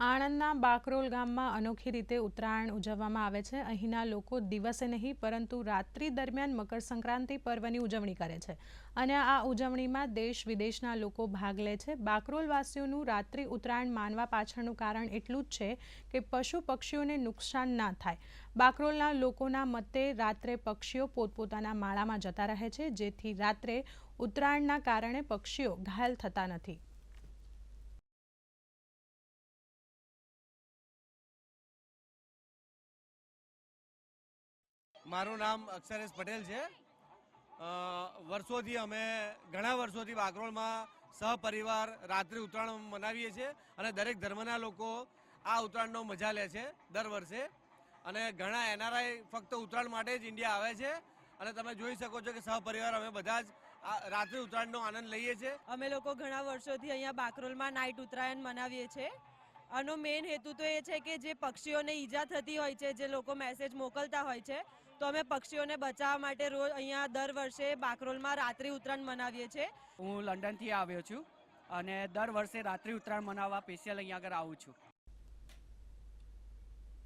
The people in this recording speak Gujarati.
આણંદના બાકરોલ ગામમાં અનોખી રીતે ઉત્તરાયણ ઉજવવામાં આવે છે. અહીંના લોકો દિવસે નહીં, પરંતુ રાત્રિ દરમિયાન મકર સંક્રાંતિ પર્વની ઉજવણી કરે છે અને આ ઉજવણીમાં દેશ વિદેશના લોકો ભાગ લે છે. બાકરોલવાસીઓનું રાત્રિ ઉત્તરાયણ માનવા પાછળનું કારણ એટલું જ છે કે પશુ પક્ષીઓને નુકસાન ના થાય. બાકરોલના લોકોના મતે રાત્રે પક્ષીઓ પોતપોતાના માળામાં જતા રહે છે, જેથી રાત્રે ઉત્તરાયણના કારણે પક્ષીઓ ઘાયલ થતા નથી. મારું નામ અક્ષરેશ પટેલ છે. વર્ષોથી અમે, ઘણા વર્ષોથી બાકરોલમાં સહપરિવાર રાત્રિ ઉત્તરાયણ મનાવીએ છીએ અને દરેક ધર્મના લોકો આ ઉત્તરાયણનો મજા લે છે દર વર્ષે. અને ઘણા એનઆરઆઈ ફક્ત ઉત્તરાયણ માટે જ ઇન્ડિયા આવે છે. અને તમે જોઈ શકો છો કે સહપરિવાર અમે બધા જ રાત્રિ ઉત્તરાયણનો આનંદ લઈએ છીએ. અમે લોકો ઘણા વર્ષોથી અહીંયા બાકરોલમાં નાઇટ ઉત્તરાયણ મનાવીએ છીએ. આનો મેઇન હેતુ તો એ છે કે જે પક્ષીઓને ઈજા થતી હોય છે, જે લોકો મેસેજ મોકલતા હોય છે, તો અમે પક્ષીઓને બચાવવા માટે રોજ અહીંયા દર વર્ષે બાકરોલમાં રાત્રિ ઉત્તરાયણ મનાવીએ છીએ. હું લંડનથી આવ્યો છું અને દર વર્ષે રાત્રિ ઉત્તરાયણ મનાવવા સ્પેશિયલ અહીંયા આગળ આવું છું.